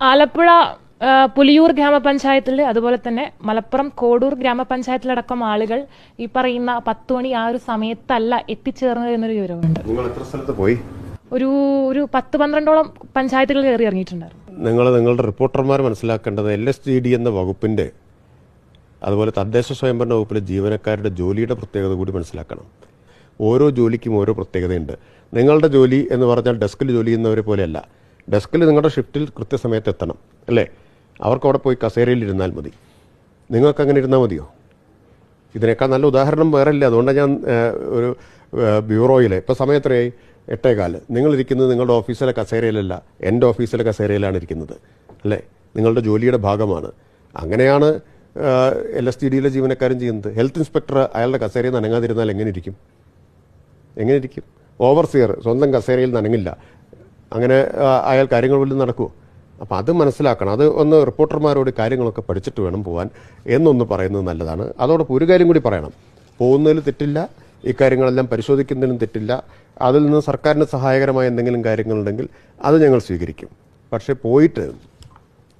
ആലപ്പുഴ പുലിയൂർ ഗ്രാമപഞ്ചായത്തിൽ അതുപോലെ തന്നെ മലപ്പുറം കോടൂർ ഗ്രാമപഞ്ചായത്തിലടക്കം ആളുകൾ ഈ പറയുന്ന പത്ത് മണി ആ ഒരു സമയത്തല്ല എത്തിച്ചേർന്നത് എന്നൊരു വിവരമുണ്ട്. നിങ്ങൾ എത്ര സ്ഥലത്ത് പോയി? ഒരു ഒരു പത്ത് പന്ത്രണ്ടോളം പഞ്ചായത്തുകൾ കയറി ഇറങ്ങിയിട്ടുണ്ടായിരുന്നു. നിങ്ങൾ നിങ്ങളുടെ റിപ്പോർട്ടർമാർ മനസ്സിലാക്കേണ്ടത് എൽ എസ് ജി ഡി എന്ന വകുപ്പിന്റെ അതുപോലെ തദ്ദേശ സ്വയംഭരണ വകുപ്പിലെ ജീവനക്കാരുടെ ജോലിയുടെ പ്രത്യേകത കൂടി മനസ്സിലാക്കണം. ഓരോ ജോലിക്കും ഓരോ പ്രത്യേകതയുണ്ട്. നിങ്ങളുടെ ജോലി എന്ന് പറഞ്ഞാൽ ഡെസ്കിൽ ജോലി ചെയ്യുന്നവരെ പോലെയല്ല. ഡെസ്കിൽ നിങ്ങളുടെ ഷിഫ്റ്റിൽ കൃത്യസമയത്ത് എത്തണം അല്ലേ? അവർക്ക് അവിടെ പോയി കസേരയിൽ ഇരുന്നാൽ മതി. നിങ്ങൾക്ക് അങ്ങനെ ഇരുന്നാൽ മതിയോ? ഇതിനേക്കാൾ നല്ല ഉദാഹരണം വേറെ ഇല്ല അതുകൊണ്ട് ഞാൻ ഒരു ബ്യൂറോയിൽ ഇപ്പോൾ സമയം എത്രയായി? എട്ടേകാൽ. നിങ്ങളിരിക്കുന്നത് നിങ്ങളുടെ ഓഫീസിലെ കസേരയിലല്ല എന്റെ ഓഫീസിലെ കസേരയിലാണ് ഇരിക്കുന്നത് അല്ലേ? നിങ്ങളുടെ ജോലിയുടെ ഭാഗമാണ്. അങ്ങനെയാണ് എൽ എസ് ടി ഡിയിലെ ജീവനക്കാരും ചെയ്യുന്നത്. ഹെൽത്ത് ഇൻസ്പെക്ടർ അയാളുടെ കസേരയിൽ നനങ്ങാതിരുന്നാൽ എങ്ങനെ ഇരിക്കും? എങ്ങനെ ഇരിക്കും? ഓവർസിയർ സ്വന്തം കസേരയിൽ നനങ്ങില്ല അങ്ങനെ അയാൾ കാര്യങ്ങൾ വല്ലതും നടക്കുമോ അപ്പം അത് മനസ്സിലാക്കണം. അത് ഒന്ന് റിപ്പോർട്ടർമാരോട് കാര്യങ്ങളൊക്കെ പഠിച്ചിട്ട് വേണം പോകാൻ എന്നൊന്ന് പറയുന്നത് നല്ലതാണ്. അതോടൊപ്പം ഒരു കാര്യം കൂടി പറയണം. പോകുന്നതിൽ തെറ്റില്ല ഇക്കാര്യങ്ങളെല്ലാം പരിശോധിക്കുന്നതിനും തെറ്റില്ല അതിൽ നിന്ന് സർക്കാരിന് സഹായകരമായ എന്തെങ്കിലും കാര്യങ്ങളുണ്ടെങ്കിൽ അത് ഞങ്ങൾ സ്വീകരിക്കും. പക്ഷേ പോയിട്ട്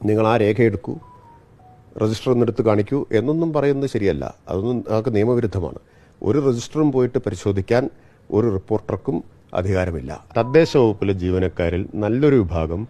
നിങ്ങൾ ആ രേഖ എടുക്കൂ രജിസ്റ്റർ ഒന്നെടുത്ത് കാണിക്കൂ എന്നൊന്നും പറയുന്നത് ശരിയല്ല. അതൊന്നും അതൊക്കെ നിയമവിരുദ്ധമാണ്. ഒരു രജിസ്റ്ററും പോയിട്ട് പരിശോധിക്കാൻ ഒരു റിപ്പോർട്ടർക്കും അധികാരമില്ല. തദ്ദേശ വകുപ്പിലെ ജീവനക്കാരിൽ നല്ലൊരു വിഭാഗം